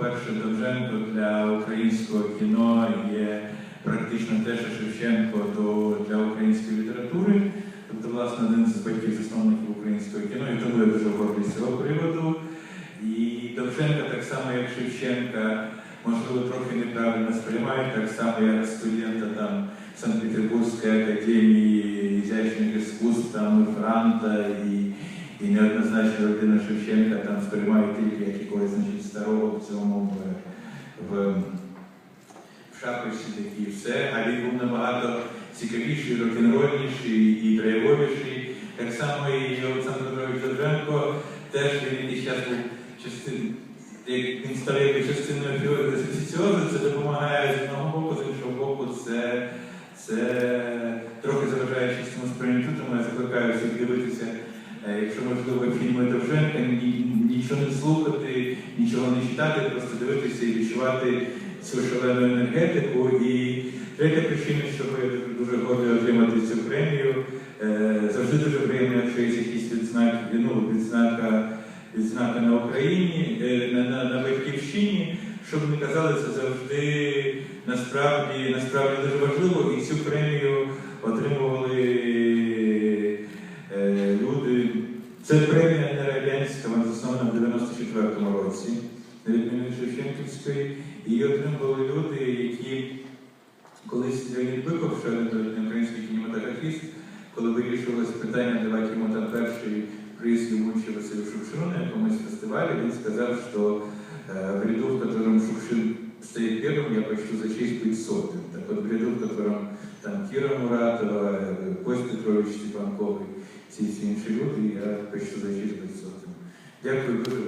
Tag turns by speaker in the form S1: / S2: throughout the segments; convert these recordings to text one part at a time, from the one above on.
S1: Перше Довженко для українського кіно є практично те, що Шевченко до, для української літератури. Тобто, власне, один з батьків засновників українського кіно, і тому я дуже гордий з цього приводу. І Довженка, так само як Шевченка, можливо, трохи неправильно сприймають, так само як студента там Санкт-Петербурзької академії ізящних іскусств, там Франта і, і неоднозначно родина Шевченка там сприймають тільки як якогось значить, старого в цьому в, в, в шапочці такі і все, а він був набагато цікавіший, рок-н-рольніший і драйвовіший. Так само і Олександр Петрович Довженко теж він якийсь час був частин, він став якби частиною філософіціозу, це допомагає з одного боку, з іншого боку, це, це трохи заважає чистому сприйняттю, тому я закликаю всіх дивитися, якщо можливо, фільми Довженка, ні- нічого не слухати, нічого не читати, просто дивитися і відчувати цю шалену енергетику. І третя причина, чого я дуже- дуже гордий отримати цю премію, е, завжди дуже приємно, якщо є якісь відзнаки, ну, відзнака, відзнака на Україні, е, на, на, на батьківщині, щоб не казали, це завжди насправді, насправді дуже важливо, і цю премію отримували Це премія не радянська, вона заснована в 94-му році, на відміну від Шевченківської. І її отримували люди, які колись Леонід Биков, ще один український кінематографіст, коли вирішувалось питання, давати йому там перший приз йому чи Василю Шукшину на якомусь фестивалі, він сказав, що э, в ряду, в котором Шукшин стоит первым, я почту за честь быть сотым. Так вот, в ряду, в котором Кира Муратова, э, Кость Петрович Степанковий, ці всі інші люди, я почту за честь быть. Дякую дуже.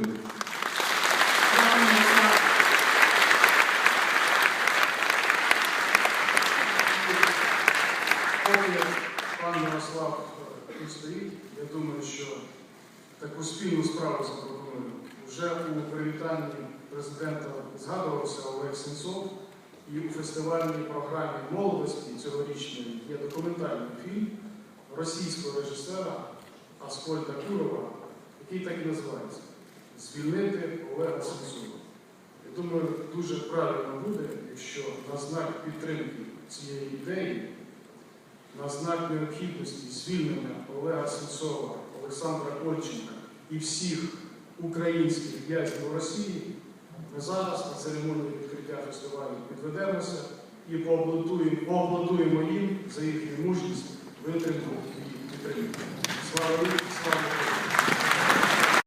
S2: Пан Ярослав е, тут я думаю, що таку спільну справу запропоную. Вже у привітанні президента згадувався Олег Сенцов, і у фестивальній програмі молодості цьогорічної є документальний фільм російського режисера Аскольда Курова, який так і називається Звільнити Олега Сенцова. Я думаю, дуже правильно буде, якщо на знак підтримки цієї ідеї на знак необхідності звільнення Олега Сенцова, Олександра Кольченка і всіх українських в'язнів Росії, ми зараз на церемонії відкриття підведемося і поаплодуємо їм за їхню мужність,